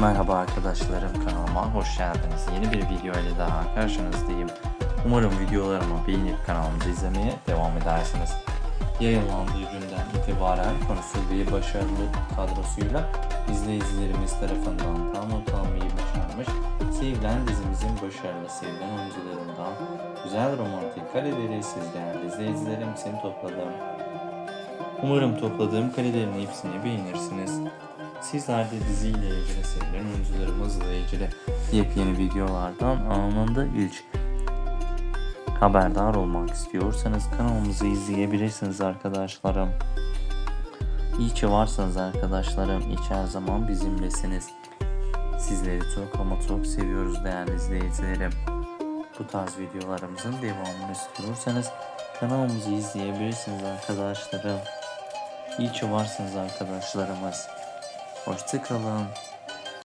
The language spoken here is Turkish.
Merhaba arkadaşlarım kanalıma hoş geldiniz. Yeni bir video ile daha karşınızdayım. Umarım videolarımı beğenip kanalımızı izlemeye devam edersiniz. Yayınlandığı günden itibaren konusu ve başarılı kadrosuyla izleyicilerimiz tarafından tam not almayı başarmış. Sevilen dizimizin başarılı sevilen oyuncularından güzel romantik kareleri siz değerli izleyicilerim için topladım. Umarım topladığım karelerin hepsini beğenirsiniz. Sizler de diziyle ilgili sevilen oyuncularımızla ilgili yepyeni videolardan anında ilk haberdar olmak istiyorsanız kanalımızı izleyebilirsiniz arkadaşlarım. İyi ki varsınız arkadaşlarım. Ki her zaman bizimlesiniz. Sizleri çok ama çok seviyoruz değerli izleyicilerim. Bu tarz videolarımızın devamını istiyorsanız kanalımızı izleyebilirsiniz arkadaşlarım. İyi ki varsınız arkadaşlarımız. Hoşçakalın.